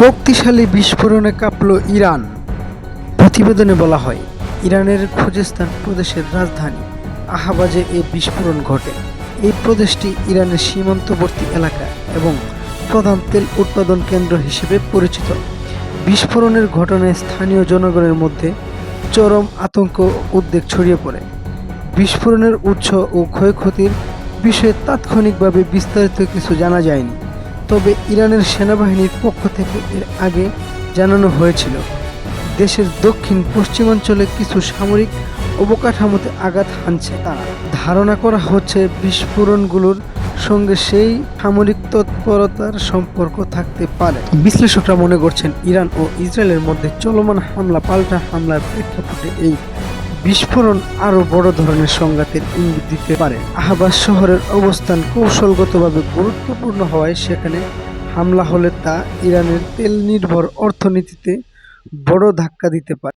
শক্তিশালী বিস্ফোরণে কাঁপল ইরান। প্রতিবেদনে বলা হয়, ইরানের খুজেস্তান প্রদেশের রাজধানী আহাবাজে এই বিস্ফোরণ ঘটে। এই প্রদেশটি ইরানের সীমান্তবর্তী এলাকা এবং প্রধান তেল উৎপাদন কেন্দ্র হিসেবে পরিচিত। বিস্ফোরণের ঘটনায় স্থানীয় জনগণের মধ্যে চরম আতঙ্ক উদ্বেগ ছড়িয়ে পড়ে। বিস্ফোরণের উৎস ও ক্ষয়ক্ষতির বিষয়ে তাৎক্ষণিকভাবে বিস্তারিত কিছু জানা যায়নি। তবে ইরানের সেনাবাহিনীর পক্ষ থেকে এর আগে জানানো হয়েছিল। দেশের দক্ষিণ পশ্চিমাঞ্চলে কিছু সামরিক অবকাঠামোতে আঘাত হানছে তারা। ধারণা করা হচ্ছে বিস্ফোরণগুলোর সঙ্গে সেই সামরিক তৎপরতার সম্পর্ক থাকতে পারে। বিশ্লেষকরা মনে করছেন, ইরান ও ইসরায়েলের মধ্যে চলমান হামলা, পাল্টা হামলার প্রেক্ষাপটে এই বিস্ফোরণ আরও বড় ধরনের সংঘাতের ইঙ্গিত দিতে পারে। আহবাস শহরের অবস্থান কৌশলগতভাবে গুরুত্বপূর্ণ হওয়ায় সেখানে হামলা হলে তা ইরানের তেল নির্ভর অর্থনীতিতে বড় ধাক্কা দিতে পারে।